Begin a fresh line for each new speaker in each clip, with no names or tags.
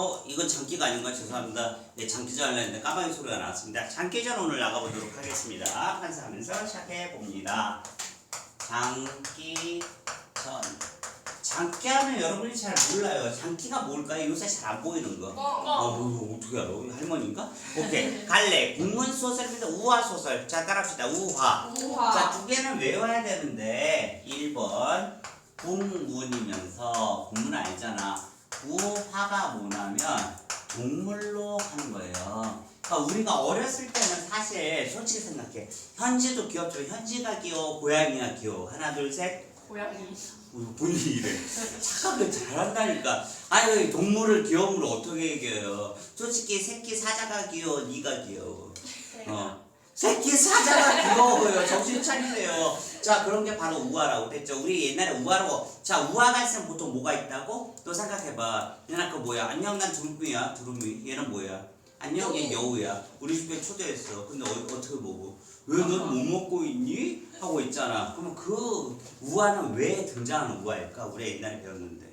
어 이건 장기가 아닌가 죄송합니다. 네 장기전 하려는데 까마귀 소리가 나왔습니다. 장기전 오늘 나가보도록 하겠습니다. 환산하면서 시작해 봅니다. 장기전 장기하면 여러분이 잘 몰라요. 장기가 뭘까요? 요새 잘 안 보이는 거. 아, 뭐, 어떻게 알아? 할머니인가? 오케이. 갈래. 국문 소설입니다. 우화 소설. 자, 따라합시다. 우화.
우화.
자, 두 개는 외워야 되는데 1번 국문이면서 국문 알잖아. 우화가 뭐냐면 동물로 하는 거예요. 그러니까 우리가 어렸을 때는 사실 솔직히 생각해. 현지도 귀엽죠. 현지가 귀여워. 고양이가 귀여워. 하나, 둘, 셋.
고양이.
어, 본인이 이래. 착하게 잘한다니까. 아니 동물을 귀여움으로 어떻게 이겨요? 솔직히 새끼 사자가 귀여워, 네가 귀여워. 어. 새끼 사자가 귀여워요. 정신 차리세요. 자 그런 게 바로 우화라고 됐죠. 우리 옛날에 우화로 자 우화가 있으면 보통 뭐가 있다고? 또 생각해봐. 얘는 그 뭐야? 안녕 난 두루미야. 두루미. 얘는 뭐야? 안녕 얘 여우야. 우리 집에 초대했어. 근데 어, 어떻게 먹어? 왜넌 못 먹고 있니? 하고 있잖아. 그러면 그 우화는 왜 등장하는 우화일까? 우리 옛날에 배웠는데.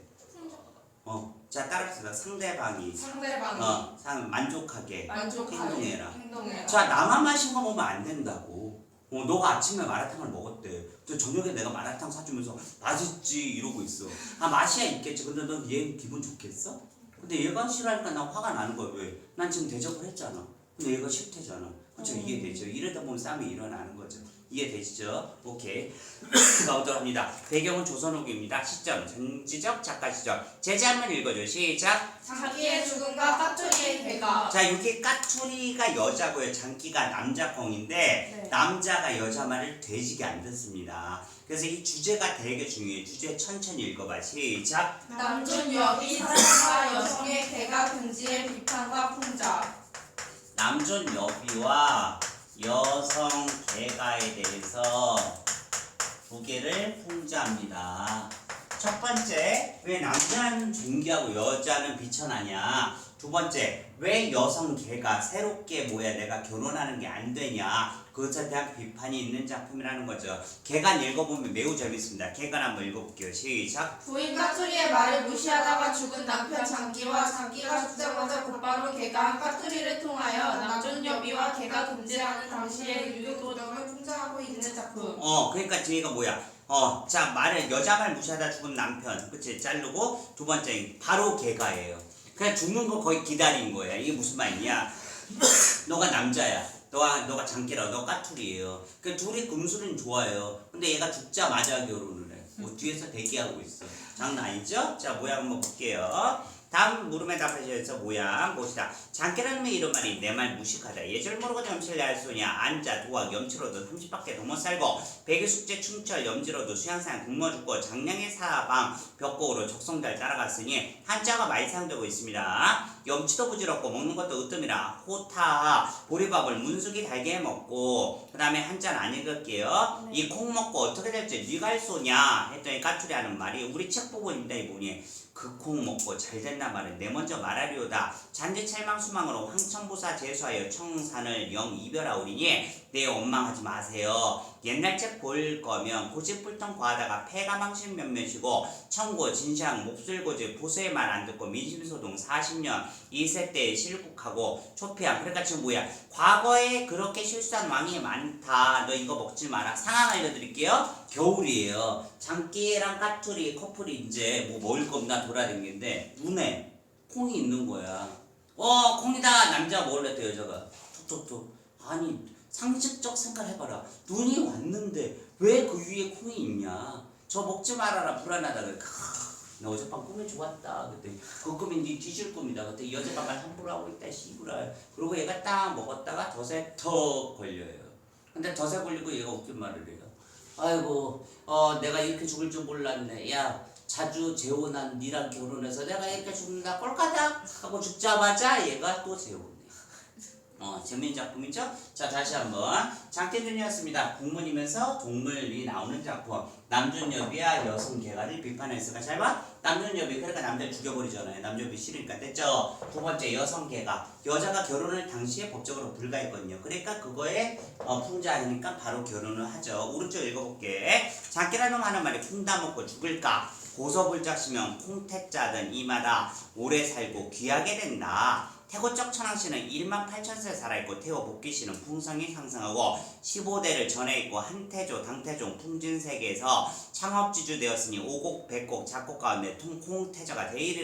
어, 자 따라합시다. 상대방이
상대방이
어, 상 만족하게
만족하게
행동해라.
행동해라.
자 나만 마신 거 보면 안 된다고. 어, 너가 아침에 마라탕을 먹었대. 저 저녁에 내가 마라탕 사주면서 맛있지 이러고 있어. 아 맛이야 있겠지. 근데 넌 얘 기분 좋겠어? 근데 얘가 싫어하니까 나 화가 나는 거야. 왜? 난 지금 대접을 했잖아. 근데 얘가 싫대잖아. 그렇죠?
음.
이해되죠? 이러다 보면 싸움이 일어나는 거죠. 이해되시죠? 오케이. 가보도록 합니다. 배경은 조선후기입니다. 시점, 전지적 작가 시점. 제재 한번 읽어줘. 시작.
장기의 죽음과 까투리의 개가
자, 여기 까투리가 여자고요. 장기가 남자콩인데
네.
남자가 여자 말을 되지게 안 듣습니다. 그래서 이 주제가 되게 중요해요. 주제 천천히 읽어봐. 시작.
남존 여비 사랑과 여성의 개가 금지의 비판과 풍자
남존 여비와 여성 개가에 대해서 두 개를 풍자합니다. 첫 번째, 왜 남자는 존귀하고 여자는 비천하냐? 두 번째, 왜 여성 개가 새롭게 뭐야 내가 결혼하는 게 안 되냐? 그것에 대한 비판이 있는 작품이라는 거죠. 개간 읽어보면 매우 재밌습니다. 개간 한번 읽어볼게요. 시작.
부인 까투리의 말을 무시하다가 죽은 남편 장기와 장기가 죽자마자 곧바로 개가 까투리를 통하여 남존 여비와 개가 금지하는 당시의 유교도덕을 풍자하고 있는 작품
어, 그러니까 뒤에가 뭐야? 어, 자 말을 여자 말 무시하다 죽은 남편, 그치? 자르고 두 번째 바로 개가예요. 그냥 죽는 거 거의 기다린 거야. 이게 무슨 말이냐? 너가 남자야. 너가 너가 장기라, 너 까투리예요. 그 둘이 금술은 좋아요. 근데 얘가 죽자마자 결혼을 해. 뭐 뒤에서 대기하고 있어. 장난 아니죠? 자 모양 한번 볼게요. 다음 물음에 답하셔서 모양 봅시다. 장기라는 이런 말이 내 말 무식하다. 예절 모르고 점치를 할 소냐. 앉아 도학 염치로도 30밖에 더못 살고 백일 숙제 춤철 염지로도 수양산 굶어 죽고 장량의 사방 벽곡으로 적성잘 따라갔으니 한자가 많이 사용되고 있습니다. 염치도 부질없고 먹는 것도 으뜸이라 호타 보리밥을 문숙이 달게 먹고 그 다음에 한자는 안 읽을게요. 이콩 먹고 어떻게 될지 네가 할 소냐? 했더니 까투리 하는 말이 우리 책 부분입니다 이분이 그 콩 먹고 잘 된다 말은 내 먼저 말하리오다. 잔디 찰망 수망으로 황천부사 제수하여 청산을 영 이별하오리니 내 원망하지 마세요. 옛날 책볼 거면 고집불통 과하다가 폐가 망신 몇몇이고 청고 진상 몹쓸 고집 보수의 말 안 듣고 민심소동 40년 2세 때 실국하고 초피함. 그러니까 지금 뭐야? 과거에 그렇게 실수한 왕이 많다. 너 이거 먹지 마라. 상황 알려드릴게요. 겨울이에요. 장기랑 까투리 커플이 이제 뭐 먹을 거 없나 돌아다니는데 눈에 콩이 있는 거야. 어 콩이다. 남자가 먹을래? 또 여자가 툭툭툭. 아니 상식적 생각을 해봐라. 눈이 왔는데 왜 그 위에 콩이 있냐? 저 먹지 말아라. 불안하다 그래 나 어젯밤 꿈이 좋았다. 그때 그 꿈이 네 뒤질 꿈이다. 그때 여자가 말 함부로 하고 있다 씨부라. 그러고 얘가 딱 먹었다가 덫에 턱 걸려요. 근데 덫에 걸리고 얘가 웃긴 말을 해요. 아이고 어 내가 이렇게 죽을 줄 몰랐네. 야 자주 재혼한 니랑 결혼해서 내가 이렇게 죽는다. 꼴까닥! 하고 죽자마자 얘가 또 재혼해 어, 재밌는 작품 이죠? 자, 다시 한번. 장태준이었습니다. 국문이면서 동물이 나오는 작품. 남준여비와 여성 개가를 비판했으니까 잘 봐. 남준여비, 그러니까 남자를 죽여버리잖아요. 남준여비 싫으니까. 됐죠? 두 번째, 여성 개가. 여자가 결혼을 당시에 법적으로 불가했거든요. 그러니까 그거에 어, 풍자하니까 바로 결혼을 하죠. 오른쪽 읽어볼게. 놈 하는 말이 콩다 먹고 죽을까? 고서불짝시면 콩태자든 이마다 오래 살고 귀하게 된다. 태고적 천왕씨는 1만 8천세 살아있고 태호 복귀씨는 풍성이 상승하고 15대를 전해 있고 한태조, 당태종, 풍진세계에서 창업지주 되었으니 오곡, 백곡, 작곡 가운데 통콩태조가 되이리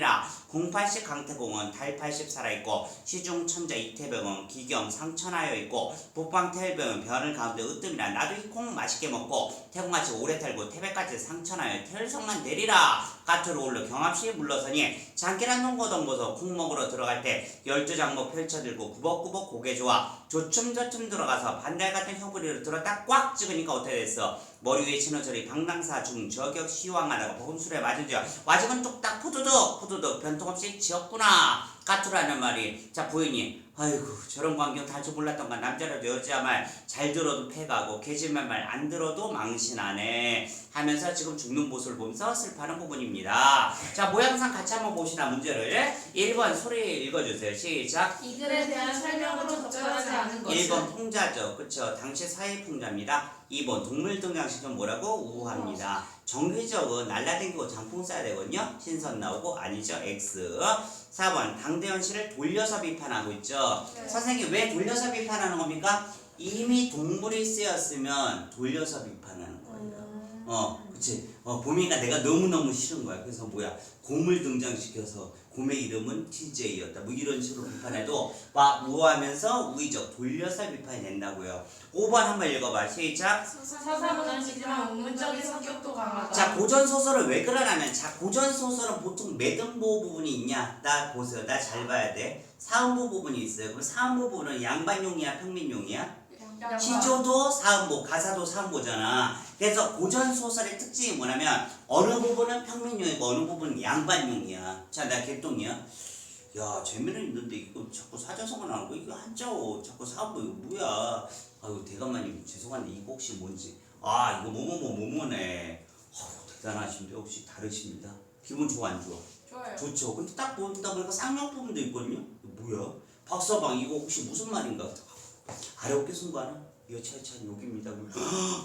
라 08시 강태공은 달80 살아있고 시중 천자 이태병은 기경 상천하여 있고 북방 태일병은 변을 가운데 으뜸이라 나도 이 콩 맛있게 먹고 태공같이 오래 살고 태백같이 상천하여 태일성만 되리라. 까투로 올려 경합시 물러서니 장기란 농고동보서 콩 먹으러 들어갈 때 열두 장목 펼쳐들고 구벅구벅 고개 좋아 조춤조춤 들어가서 반달 같은 혀부리를 들었다 꽉 찍으니까 어떻게 됐어 머리 위에 신호철이 방랑사 중 저격 시황하다가 보금술에 맞은지어 와직은 뚝딱 푸두둑 푸두둑 변통 없이 지었구나. 까투라는 말이. 자 부인이 아이고 저런 광경 다줄 몰랐던가 남자라도 여자 말 잘 들어도 패가고 개질만 말안 들어도 망신하네 하면서 지금 죽는 모습을 보면서 슬퍼하는 부분입니다. 자 모양상 같이 한번 보시나 문제를. 1번 소리 읽어주세요. 시작
이 글에 대한 설명으로 적절하지 않은 것은
1번 풍자죠. 그쵸. 당시 사회 풍자입니다. 2번 동물 등장시키면 뭐라고? 우합니다. 정규적은 날라다니고 장풍 써야 되거든요. 신선 나오고 아니죠. X. 4번 당대현 씨를 돌려서 비판하고 있죠.
네.
선생님 왜 돌려서 비판하는 겁니까? 이미 동물이 쓰였으면 돌려서 비판하는 거예요. 어, 그치. 어, 봄이가 내가 너무너무 싫은 거야. 그래서 뭐야. 곰을 등장시켜서 곰의 이름은 TJ였다. 뭐 이런 식으로 비판해도 막 우하면서 우의적 돌려서 비판이 된다고요. 5번 한번 읽어봐. 시작.
서사보다는 지지만 운문적인 성격도 강하다.
자, 고전 소설을 왜 그러냐면, 자, 고전 소설은 보통 매듭보 부분이 있냐? 나 보세요. 나 잘 봐야 돼. 사음보 부분이 있어요. 그럼 사음보 부분은 양반용이야, 평민용이야?
양반.
시조도 사음보, 가사도 사음보잖아. 그래서 고전 소설의 특징이 뭐냐면 어느 부분은 평민용이고 어느 부분은 양반용이야. 자, 나 개똥이야. 야, 재미는 있는데 이거 자꾸 사자성어 나오고 이거 한자어 자꾸 사음보 이거 뭐야? 아유 대감마님 죄송한데 이거 혹시 뭔지 아 이거 뭐뭐뭐 뭐뭐네. 아우 대단하신데 혹시 다르십니다. 기분 좋아 안 좋아?
좋아요.
좋죠. 근데 딱 보다 보니까 부분도 있거든요. 뭐야? 박서방 이거 혹시 무슨 말인가? 아래 어깨 순간은 여차여차한 욕입니다.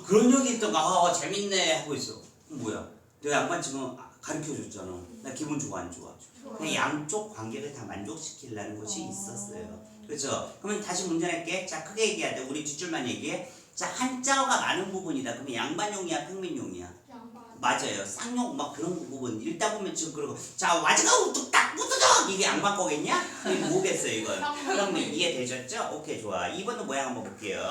그런 욕이 있던가 아 재밌네 하고 있어. 뭐야? 내가 양반 지금 가르쳐 줬잖아. 나 기분 좋아 안 좋아? 그냥 양쪽 관계를 다 만족시키려는 것이 있었어요. 그렇죠? 그러면 다시 문제 낼게. 자 크게 얘기해야 돼. 우리 뒷줄만 얘기해. 자 한자어가 많은 부분이다. 그러면 양반용이야, 평민용이야? 맞아요. 쌍욕 막 그런 부분 읽다 보면 지금 그러고 자 와즈가 우뚝딱 무드덕 이게 양반 거겠냐? 이게 뭐겠어요 이건? 그럼 이해되셨죠? 오케이 좋아. 2번도 모양 한번 볼게요.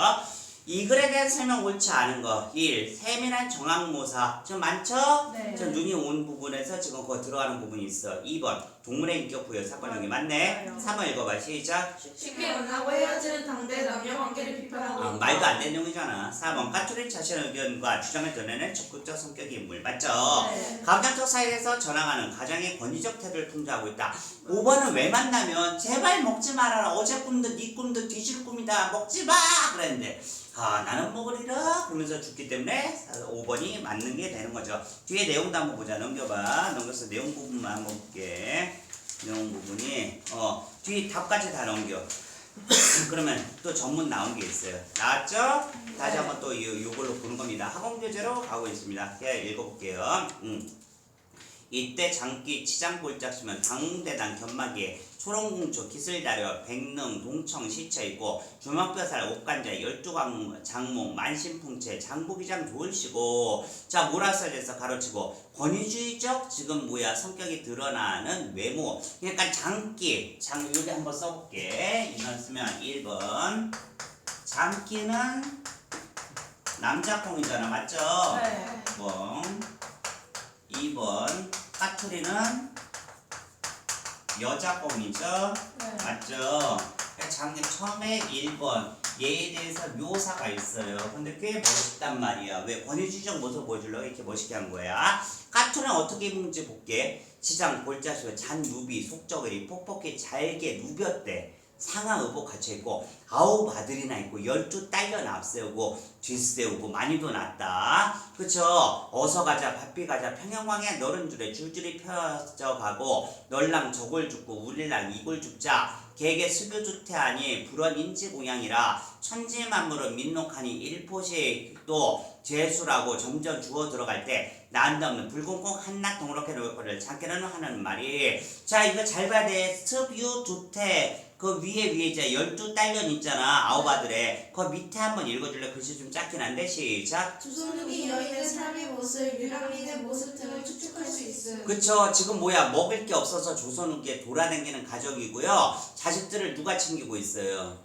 이 글에 대한 설명 옳지 않은 거 1. 세밀한 정황모사 좀 많죠?
네.
저 눈이 온 부분에서 지금 거 들어가는 부분이 있어 2번 동물의 인격 부여 사건형이 맞네
맞아요.
3번 읽어봐 시작
쉽게 만나고 헤어지는 당대 남녀 관계를 비판하고
아,
있다.
말도 안 되는 내용이잖아 4번 까투리 자신의 의견과 주장을 드러내는 적극적 성격의 인물 맞죠?
네.
감정적 사이에서 전항하는 가장의 권위적 태도를 풍자하고 있다. 5번은 왜 만나면 제발 먹지 말아라. 어제 꿈도 네 꿈도 뒤질 꿈이다. 먹지 마. 그랬는데 아 나는 먹으리라 그러면서 죽기 때문에 5번이 맞는 게 되는 거죠. 뒤에 내용도 한번 보자. 넘겨봐. 넘겨서 내용 부분만 한번 볼게. 내용 부분이 어뒤 답까지 다 넘겨. 그러면 또 전문 나온 게 있어요. 나왔죠? 다시 한번 또 요, 요걸로 보는 겁니다. 학원 교재로 가고 있습니다. 제가 읽어볼게요. 음. 이때 장기 치장골짝시면 당대당 견마기에 초롱궁초 기슬다려 백능 동청 시쳐 있고 주먹뼈살 옥간자 열두강 장목 만신풍채 장부기장 좋으시고 자 써져서 가로치고 권위주의적 지금 뭐야 성격이 드러나는 외모. 그러니까 장기 장 여기 한번 써볼게. 이건 쓰면 1번. 장기는 남자 콩이잖아 맞죠?
네.
2번 2번 까투리는 여자 껌이죠?
네.
맞죠? 그러니까 작년 처음에 1번. 얘에 대해서 묘사가 있어요. 근데 꽤 멋있단 말이야. 왜? 권위주의적 모습 보여주려고 이렇게 멋있게 한 거야. 까투리는 어떻게 입는지 볼게. 시장 골자수에 잔 누비 속적을이 폭폭히 잘게 누볐대 상하 의복 갖춰 있고 아홉 아들이나 있고 열두 딸려 앞세우고 뒤세우고 많이도 났다. 그쵸? 어서 가자, 바삐 가자, 평영광야 너른 줄에 줄줄이 펴져가고 널랑 저골 죽고 우릴랑 이골 죽자. 개개 수교주태 하니 불원 인지공양이라 천지만물은 민록하니 일포시도 재수라고 점점 주어 들어갈 때 난도 없는 붉은 콩 한낱 동그랗게 놓을 거를 작게는 하는 말이. 자 이거 잘 봐야 돼. 습유주태. 그 위에 위에 이제 열두 딸년 있잖아 아홉 아들에. 그 밑에 한번 읽어줄래? 글씨 좀 작긴 한데 시작.
조선족이 여인의 삶의 모습, 유랑민의 모습 등을 추측할 수 있음.
그쵸. 지금 뭐야? 먹을 게 없어서 조선 후기에 돌아다니는 가족이고요. 자식들을 누가 챙기고 있어요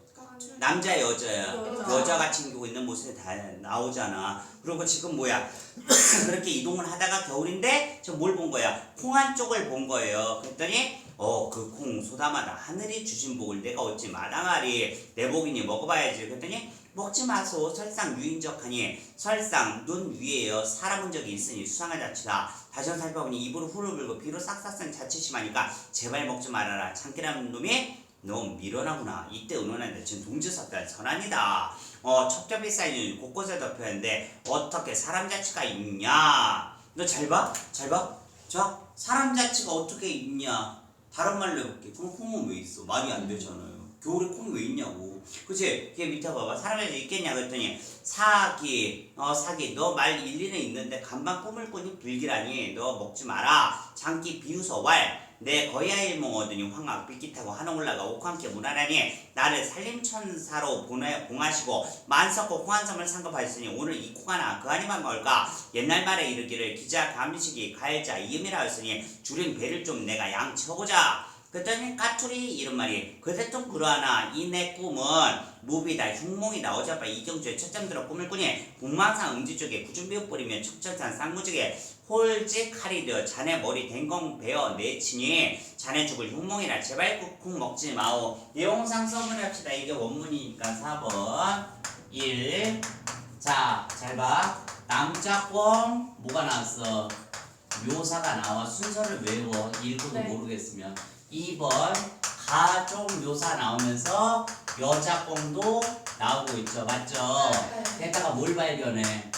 남자 여자야.
여자.
여자가 챙기고 있는 모습이 다 나오잖아. 그리고 지금 뭐야? 그렇게 이동을 하다가 겨울인데 지금 뭘본 거야? 콩한 쪽을 본 거예요. 그랬더니 어 그 콩 소다마다 하늘이 주신 복을 내가 얻지 마당아리 내 복이니 먹어봐야지. 그랬더니 먹지 마소. 설상 유인적하니. 설상 눈 위에요. 사람 적이 있으니 수상한 자치다. 다시 한번 살펴보니 입으로 후를 불고 비로 싹싹 쓴 자치 심하니까 제발 먹지 말아라. 참기라는 놈이 너무 미련하구나. 이때 의논하는데 지금 동지석달 선안이다. 어, 첩첩이 쌓이는 곳곳에 덮여있는데 어떻게 사람 자치가 있냐? 너 잘 봐? 잘 봐? 자, 사람 자치가 어떻게 있냐? 다른 말로 해볼게. 그럼 콩은 왜 있어? 말이 안 되잖아요. 겨울에 콩이 왜 있냐고. 그치? 걔 밑에 봐봐. 사람 자치 있겠냐? 그랬더니 사기, 어, 사기. 너 말 일리는 있는데 간방 꿈을 꾸니 불길하니 너 먹지 마라. 장기 비우서 왈. 내 거야일몽 얻으니 황학 빗기 타고 한옥 올라가 옥함께 문하라니 나를 살림천사로 보내 봉하시고 만석고 홍한섬을 상급하였으니 오늘 이 코가 나 그 아니만 걸까? 옛날 말에 이르기를 기자 감식이 가열자 이음이라 하였으니 줄인 배를 좀 내가 양 쳐보자 그랬더니 까투리 이런 말이 그대 좀 그러하나 이 내 꿈은 무비다 흉몽이다. 어젯밤 이경주에 첫잠 들어 꿈을 꾸니 북만산 음지 쪽에 구준비옷 뿌리며 척철산 쌍무지게 홀지 칼이 되어 자네 머리 댕공 베어 내치니 자네 죽을 흉몽이라 제발 꾹꾹 먹지 마오. 내용상 써문을 합시다. 이게 원문이니까 4번 1 자, 잘 봐. 남자꽁 뭐가 나왔어? 묘사가 나와. 순서를 외워. 읽고도
네.
모르겠으면 2번 가족 묘사 나오면서 여자꽁도 나오고 있죠 맞죠?
네.
게다가 뭘 발견해?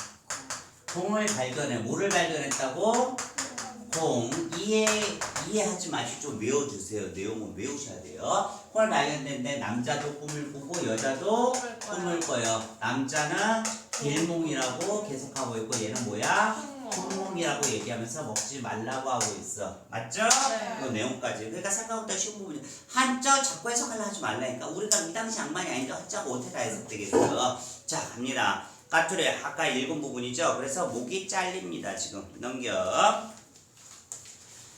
콩을 발견해 뭐를 발견했다고? 콩 이해 이해하지 마시고 좀 외워주세요 내용은 외우셔야 돼요 콩을 발견했는데 남자도 꿈을 꾸고 여자도 꿈을 꿔요 남자는 길몽이라고 계속하고 있고 얘는 뭐야? 콩몽이라고 얘기하면서 먹지 말라고 하고 있어. 맞죠?
네.
그 내용까지. 그러니까 생각보다 쉬운 부분이 한자 자꾸 해석하려 하지 말라니까. 우리가 이 당시 양반이 아닌데 한자가 어떻게 다 해석되겠어? 자 갑니다. 까투리 아까 읽은 부분이죠? 그래서 목이 잘립니다 지금. 넘겨.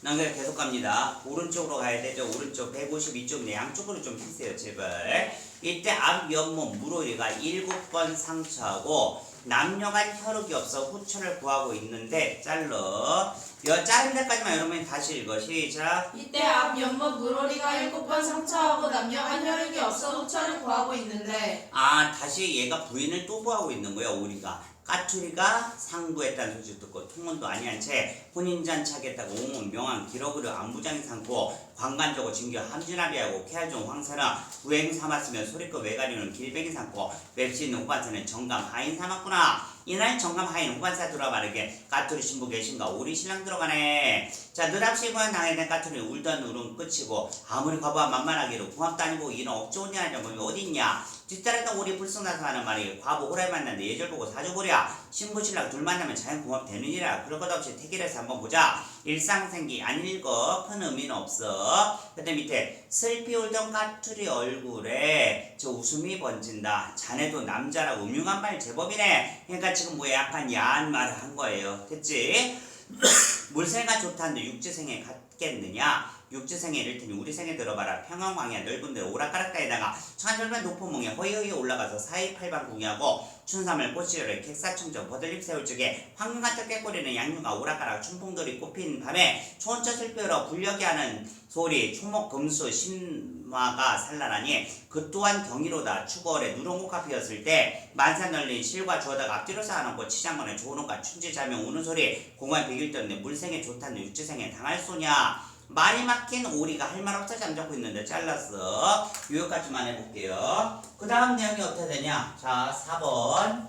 넘겨 계속 갑니다. 오른쪽으로 가야 되죠? 오른쪽. 152쪽 네 양쪽으로 좀 피세요 제발. 이때 앞 옆몸 무로리가 일곱 번 상처하고 남녀간 혈육이 없어 후처를 구하고 있는데 잘러. 여 자른 데까지만 여러분이 다시 읽어. 시작.
이때 앞 연못 물오리가 일곱 번 상처하고 남녀간 혈육이 없어 후처를 구하고 있는데.
아 다시 얘가 부인을 또 구하고 있는 거야 우리가 까투리가 상부했다는 소식 듣고 통문도 아니한 채 혼인잔치하겠다고 옹은 명함 기록으로 안부장이 삼고 관간적으로 징겨 함진아비하고 케알종 황사라 부행 삼았으면 소리껏 외가리는 길뱅이 삼고 맵시 있는 후반사는 정감 하인 삼았구나. 이날 정감 하인 들어 말에게 까투리 신부 계신가 우리 신랑 들어가네. 자 느랍시고한 당해낸 까투리 울던 울음 끝이고 아무리 과부하 만만하기로 아니고 이는 억지 오냐는 점이 어디 있냐 뒷따랐던 우리 불성나서 하는 말이 과부 호라이 만났는데 예절 보고 사줘보랴 신부 신랑 둘 만나면 자연 궁합 되느니라 그럴 것 없이 태길에서 한번 보자. 일상생기 안 읽어 큰 의미는 없어. 근데 밑에 슬피 울던 까투리 얼굴에 저 웃음이 번진다. 자네도 남자라 음흉한 말 제법이네. 그러니까 지금 뭐 약간 야한 말을 한 거예요. 됐지? 물생가 좋다는데 육지생에 같겠느냐 육지생에 이를 테니 우리 생에 들어봐라. 평안광야 넓은 데 오락가락가에다가 천절만 높은 몽에 허이허이 올라가서 사이팔방 궁이하고 춘삼을 꽃시열에 객사청정 버들잎 세울 적에 황금같은 깨꼬리는 양육아 오락가락 춘풍돌이 꽃핀 밤에 초원젖을 뼈러 불려게 하는 소리 초목 금수 신마가 산란하니 그 또한 경이로다. 추거월에 누렁꽃가 피었을 때 만산 널린 실과 주어다가 앞뒤로 쌓아놓고 치장건에 좋은 옷과 춘지 자면 우는 소리 공간 백일 떴네 물생에 좋다는 육지생에 당할 소냐 말이 막힌 오리가 할 말 없어 잠자고 있는데 잘랐어. 여기까지만 해볼게요. 그 다음 내용이 어떻게 되냐? 자 4번.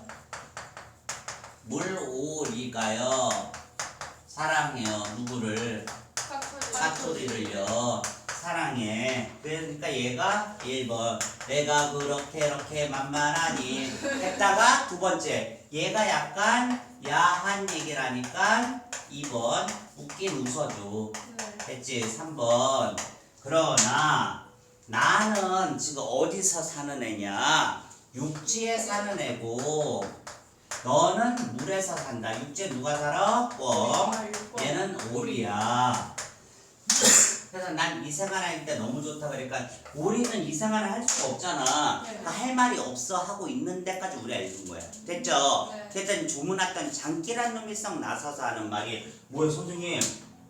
물오리가요. 사랑해요. 누구를? 사투리를요. 사랑해. 그러니까 얘가 1번. 내가 그렇게 이렇게 만만하니. 했다가 두 번째. 얘가 약간 야한 얘기를 하니까 2번. 웃긴 웃어줘 했지 3번 그러나 나는 지금 어디서 사는 애냐 육지에 사는 애고 너는 물에서 산다 육지에 누가 살아? 뻥 얘는 오리야 그래서 난 이 생활할 때 너무 좋다 그러니까 우리는 이 생활을 할 수가 없잖아
네.
그러니까 할 말이 없어 하고 있는 데까지 우리가 읽은 거야 됐죠?
네.
그랬더니 조문 왔던 장기란 놈이 썩 나서서 하는 말이 뭐야 선생님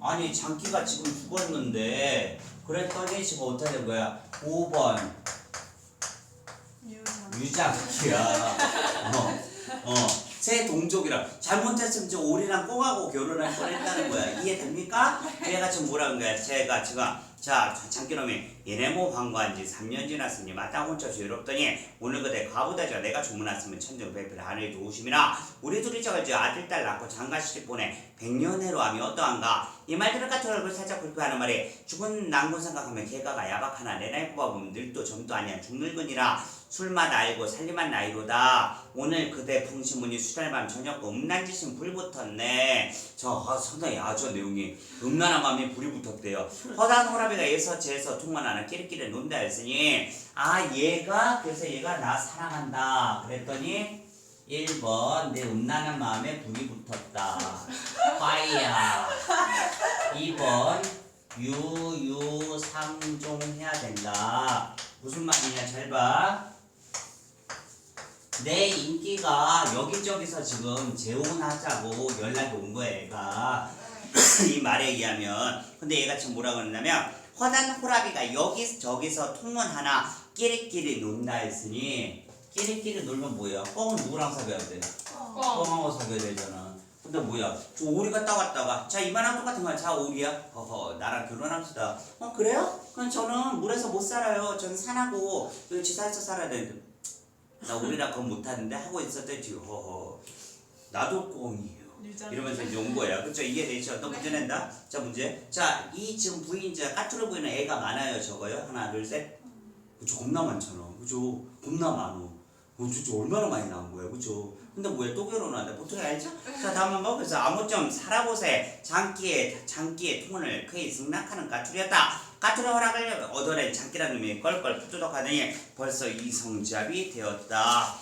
아니 장기가 지금 죽었는데 그랬더니 지금 어떻게 된 거야? 5번. 유장기야. 어, 어. 새 동족이라. 잘못했으면 저 오리랑 꽁하고 결혼할 뻔했다는 거야. 이해됩니까? 얘가 지금 뭐라는 거야? 제가 지금 자 장기놈이 얘네 뭐 방과한 지 3년 지났으니 마땅 혼자서 외롭더니 오늘 그대 과부다죠 내가 주문했으면 천정백필 하늘이 도우심이라. 우리 둘이 저걸 저 아들 딸 낳고 장가시집 보내 백년해로 하면 어떠한가? 이 말들을 같은 얼굴 살짝 불쾌하는 말에 죽은 낭군 생각하면 개가가 야박하나 내 나이 뽑아보면 늙도 점도 아니야 죽늙으니라 술맛 알고 살림한 나이로다. 오늘 그대 풍시문이 수달밤 저녁 음란지심 불 붙었네. 저 아, 상당히 아저 내용이 음란한 밤에 불이 붙었대요. 허단 호라비가 에서 제에서 통만 하나 끼리끼리 논다 했으니 아 얘가 그래서 얘가 나 사랑한다. 그랬더니 1번 내 음란한 마음에 불이 붙었다. 화이야. 2번 유유상종 해야 된다. 무슨 말이냐 잘 봐 내 인기가 여기저기서 지금 재혼하자고 연락이 온 거야 얘가. 이 말에 의하면. 근데 얘가 지금 뭐라고 했냐면 허단 호라비가 여기 저기서 통문 하나 끼리끼리 논다 했으니 끼리끼리 놀면 뭐야? 뻥은 누구랑 사귀어야 돼? 뻥하고 사귀어야 되잖아. 근데 뭐야? 저 오리가 따왔다가 자 이만한 똑같은 거야. 자 오리야. 허허 나랑 결혼합시다. 어 그래요? 그럼 저는 물에서 못 살아요. 저는 산하고 여기 지사에서 살아야 되는데 나 우리랑 그건 못하는데 하고 있었더니 지금 허허. 나도 꽁이에요. 이러면서 이제 온 거야 그쵸? 이해되죠? 또 문제 낸다? 자 문제. 자 이 지금 부인자 까투로 보이는 애가 많아요 저거요. 하나 둘셋. 그쵸? 겁나 많잖아. 그죠 겁나 많어. 어, 진짜 얼마나 많이 나온 거야 그죠 근데 뭐야? 또 결혼한다 보통 알죠? 자 다음 한번 그래서 아무점 살아보세. 장기에 장기에 통혼을 그의 승낙하는 까투리였다 까투리 허락을 얻어낸 장기라는 놈이 껄껄 푸드덕하더니 벌써 이성잡이 되었다.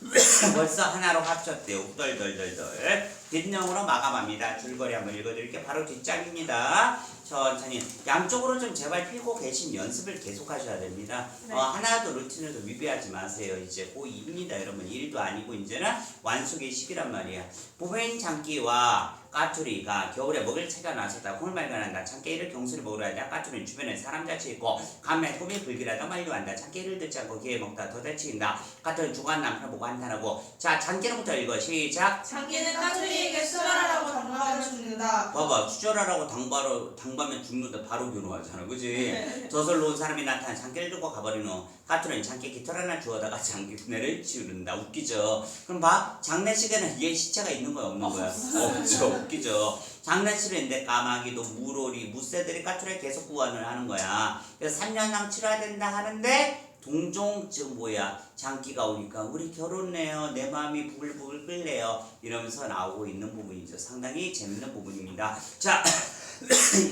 벌써 하나로 합쳤대요. 후덜덜덜덜. 뒷영으로 마감합니다. 줄거리 한번 읽어드릴게요. 바로 뒷장입니다 천천히 양쪽으로 좀 제발 펴고 계신 연습을 계속 하셔야 됩니다.
네.
어, 하나도 루틴을 좀 위배하지 마세요. 이제 고2입니다. 여러분 1도 아니고 이제는 완숙의 시기란 말이야. 보배인 장기와 까투리가 겨울에 먹을 채가 나섰다 콩을 발견한다 참깨를 경수를 먹으러 한다 까투리는 주변에 사람 자치 있고 감매 꿈이 불길하다 만류한다 참깨를 듣지 않고 기회 먹다 더 대치인다 까투리는 죽어간 남편을 보고 한탄하고. 자 장기로부터 읽어. 시작.
장기는 까투리에게 수라라고 당부하면 죽는다.
봐봐 수절하라고 당바로 당 바면 죽는다. 바로 결혼하잖아. 그지? 저절로 온 사람이 나타나 장기를 들고 가버린 후 까투리는 장기 깃털 하나 주워다가 장기분해를 치우른다. 웃기죠? 그럼 봐. 장례식에는 얘 시체가 있는 거야 없는 거야? 없죠. 웃기죠? 장례식인데 까마귀도 물오리 무새들이 까투리에 계속 구원을 하는 거야. 그래서 3년상 치러야 된다 하는데 동종 지금 뭐야? 장기가 오니까 우리 결혼해요. 내 마음이 부글부글 끓네요. 이러면서 나오고 있는 부분이죠. 상당히 재밌는 부분입니다. 자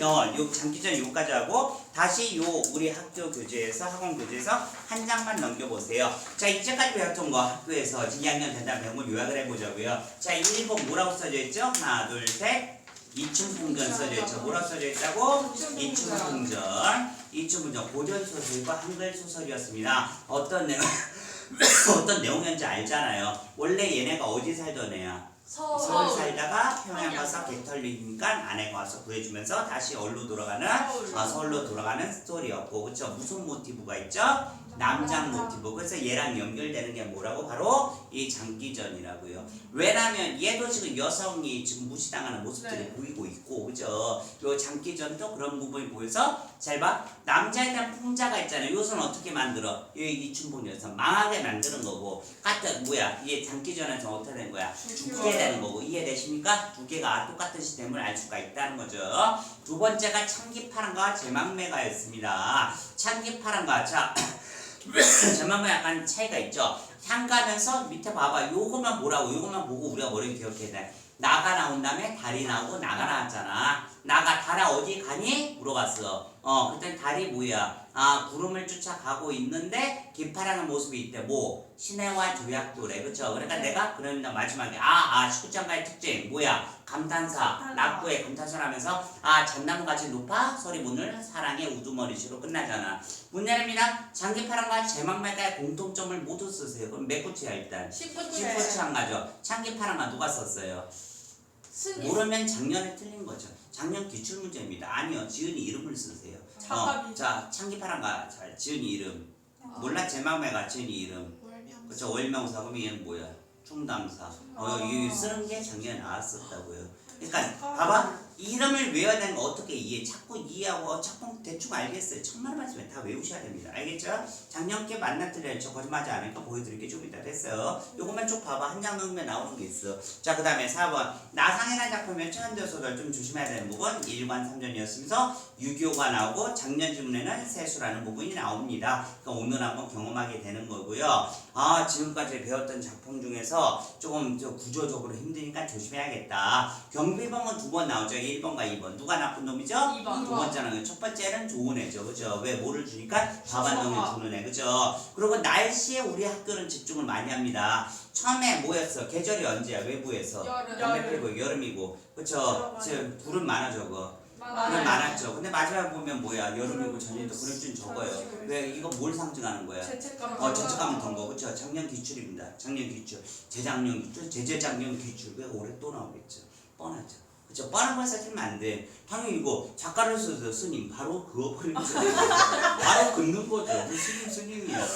어, 요 장기전 요까지 하고 다시 요 우리 학교 교재에서 학원 교재에서 한 장만 넘겨보세요. 자 이제까지 배웠던 거 학교에서 2학년 된다면 배운 요약을 해보자고요. 자 1번 뭐라고 써져 있죠? 하나 둘 셋. 이춘풍전 써져 있죠. 뭐라고 써져 있다고? 이춘풍전. 이춘풍전 고전 소설과 한글 소설이었습니다. 어떤 내용 어떤 내용이었는지 알잖아요. 원래 얘네가 어디 살던 애야 서울. 살다가 평양 가서 개털리니까 아내가 와서 구해주면서 다시 얼로 돌아가는 아, 서울로 돌아가는 스토리였고 그쵸? 무슨 모티브가 있죠? 남장 모티브 그래서 얘랑 연결되는 게 뭐라고? 바로 이 장기전이라고요. 왜냐면 얘도 지금 여성이 지금 무시당하는 모습들이
네.
보이고 있고 그죠? 요 장기전도 그런 부분이 보여서 잘 봐. 남자에 대한 풍자가 있잖아요. 요것은 어떻게 만들어? 이 이 춘봉 여성 망하게 만드는 거고. 같은 뭐야? 얘 장기전에서 어떻게 된 거야? 죽게 이해되는 거고. 이해되십니까? 두 개가 똑같은 시스템을 알 수가 있다는 거죠. 두 번째가 창기파랑과 제망매가였습니다. 창기파랑과 자 제망매 약간 차이가 있죠. 향가면서 밑에 봐봐. 요것만 보라고 요것만 보고 우리가 머리 기억해야 돼. 나가 나온 다음에 달이 나오고 나가 나왔잖아. 나가 달아 어디 가니? 물어봤어. 어, 그때 달이 뭐야? 아, 구름을 쫓아가고 있는데 기파라는 모습이 있대. 뭐? 신해와 조약도래. 그쵸? 그러니까 내가 그런다 마지막에 아, 아, 19장가의 특징 뭐야? 감탄사.
감탄사.
낙구에 감탄사를 하면서 아, 잣나무같이 높아 서리 문을 사랑의 우두머리시로 끝나잖아. 문제입니다. 장기파랑과 제망매가의 공통점을 모두 쓰세요. 그럼 몇 구치야 일단?
19째
19치 한 가죠. 창기파랑과 누가 썼어요? 모르면 작년에 틀린 거죠. 작년 기출 문제입니다. 아니요, 지은이 이름을 쓰세요. 어. 자, 창기파랑가 자, 지은이 이름. 몰라 제망매가 지은이 이름. 그렇죠. 월명사 그럼 얘는 뭐야? 충담사. 어, 이 쓰는 게 작년에 나왔었다고요. 그러니까 봐봐. 이름을 외워야 되는 거 어떻게 이해? 자꾸 이해하고 자꾸 대충 알겠어요. 원 말씀에 다 외우셔야 됩니다. 알겠죠? 작년께 만났더니 저 거짓말하지 않으니까 보여드릴 게 좀 이따 됐어요. 요것만 쭉 봐봐. 한장 넘으면 나오는 게 있어. 자, 그 다음에 4번. 나상이라는 작품의 최현대 소설 좀 조심해야 되는 부분 1관 3전이었으면서 유교가 나오고 작년 질문에는 세수라는 부분이 나옵니다. 그러니까 오늘 한번 경험하게 되는 거고요. 아, 지금까지 배웠던 작품 중에서 조금 저 구조적으로 힘드니까 조심해야겠다. 경비범은 두 번 나오죠. 1번과 2번. 누가 나쁜 놈이죠?
2번.
두 번째는 첫 번째는 좋은 애죠. 그죠? 왜 뭐를 주니까 놈이 주는 애. 그죠? 그리고 날씨에 우리 학교는 집중을 많이 합니다. 처음에 뭐였어? 계절이 언제야? 외부에서.
여름.
담배피고 여름이고. 그쵸? 지금 불은 많아 저거. 불은
맞아요.
많았죠. 근데 마지막에 보면 뭐야? 여름이고 전이도 그럴 줄 적어요. 왜 이거 뭘 상징하는 거야?
죄책감
어, 죄책감은 던 거, 그쵸? 작년 기출입니다. 작년 기출, 재작년 기출, 재재작년 기출. 왜 올해 또 나오겠죠? 뻔하죠. 그쵸? 뻔한 걸 써주면 안 돼. 당연히 이거 작가를 써서 스님, 바로 그어버리는 거예요. 바로 긋는 거죠. 그 스님, 스님이야.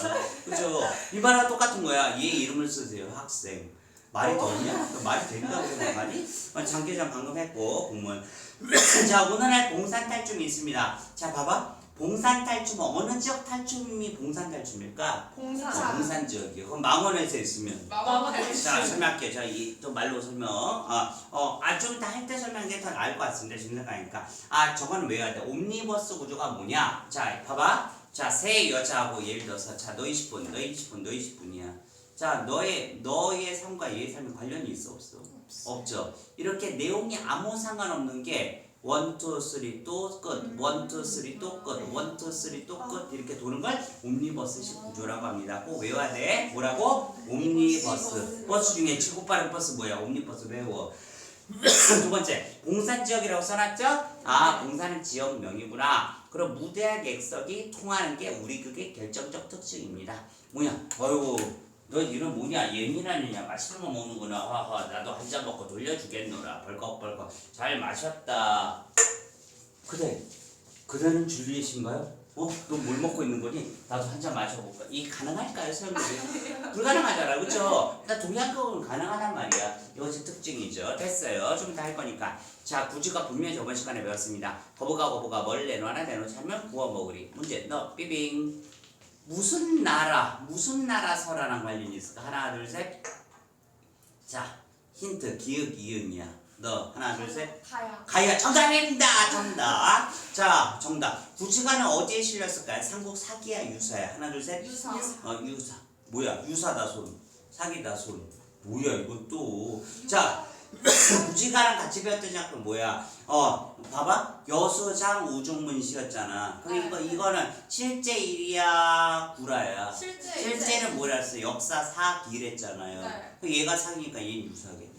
그쵸? 이 말과 똑같은 거야. 얘 이름을 쓰세요. 학생. 말이 되냐? 그 말이 된다고 그 말이? 어, 장기장 방금 했고, 공무원. 자, 오늘날 봉산 탈춤이 있습니다. 자, 봐봐. 봉산 탈춤은 어느 지역 탈춤이 봉산 탈춤일까? 아, 봉산 지역이요. 그럼 망원에서 있으면.
마법
자, 설명할게요. 자, 이또 말로 설명. 아, 어, 아, 좀 이따 할 때 설명한 게 더 나을 것 같습니다. 지금 생각하니까. 아, 저거는 외워야 돼. 옴니버스 구조가 뭐냐? 자, 봐봐. 자, 새 여자하고 예를 들어서, 자, 너 20분, 너 20분, 너 20분이야. 자, 너의, 너의 삶과 얘의 삶에 관련이 있어, 없어? 없죠. 이렇게 내용이 아무 상관없는 게 원, 투, 쓰리 또 끝, 원, 투, 쓰리 또 끝, 원, 투, 쓰리 또끝 이렇게 도는 걸 옴니버스식 구조라고 합니다. 꼭 외워야 돼. 뭐라고? 옴니버스. 버스 중에 최고 빠른 버스 뭐야? 옴니버스 외워. 두 번째, 봉산 지역이라고 써놨죠? 아, 봉산은 지역명이구나. 그럼 무대와 객석이 통하는 게 우리 극의 결정적 특징입니다. 뭐냐? 어휴, 너 이름 뭐냐? 예민하느냐? 맛있는 거 먹는구나. 하하, 나도 한 잔 먹고 돌려주겠노라. 벌컥벌컥. 잘 마셨다. 그래, 그대는 줄리엣인가요? 어? 너 뭘 먹고 있는 거니? 나도 한 잔 마셔볼까? 이 가능할까요, 설명이? 불가능하잖아, 그쵸? 그러니까 동양극은 가능하단 말이야. 이것이 특징이죠. 됐어요. 좀 이따 할 거니까. 자, 구지가 분명히 저번 시간에 배웠습니다. 거부가 거부가 뭘 내놓아나 내놓지 않으면 구워 먹으리. 문제, 너 삐빙. 무슨 나라, 무슨 나라 설화랑 관련이 있을까? 하나, 둘, 셋. 자, 힌트, 기억, 이응이야. 너, 하나, 둘, 셋.
가야
가야 정답입니다. 정답. 자, 정답. 구지가는 어디에 실렸을까요? 삼국 사기야, 유사야. 하나, 둘, 셋.
유사
어, 유사. 뭐야? 유사다 손. 사기다 손. 뭐야 이것도. 자, 구지가랑 같이 배웠던 작품 뭐야? 어, 봐봐. 여수장 우중문시였잖아. 그러니까 이거는 실제 일이야, 구라야.
실제
실제는 뭐라 했어? 역사 사기랬잖아요.
네.
그 얘가 사기니까 얘는 유사겠네.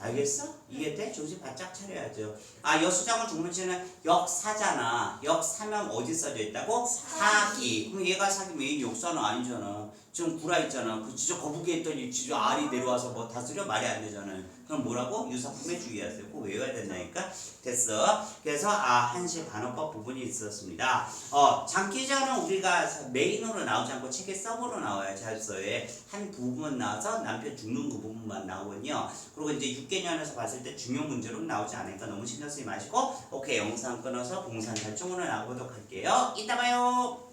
알겠어? 이해돼? 정신 바짝 차려야죠. 아 여수장은 중문치는 역사잖아. 역사면 어디 써져 있다고? 사기. 그럼 얘가 사기면 얘 역사는 아니잖아. 지금 구라 있잖아. 그 지저 거북이 했더니 지저 알이 내려와서 뭐 다스려 말이 안 되잖아요. 그럼 뭐라고? 유사품에 주의하세요. 꼭 외워야 된다니까. 됐어. 그래서 아 한시 반어법 부분이 있었습니다. 어 장기자는 우리가 메인으로 나오지 않고 책에 서브로 나와요. 자소서에 한 부분 나와서 남편 죽는 그 부분만 나오거든요. 그리고 이제 6개년에서 봤을 때 중요 문제로 나오지 않으니까 너무 신경 쓰지 마시고 오케이 영상 끊어서 봉산 탈중으로 나가보도록 할게요. 이따 봐요.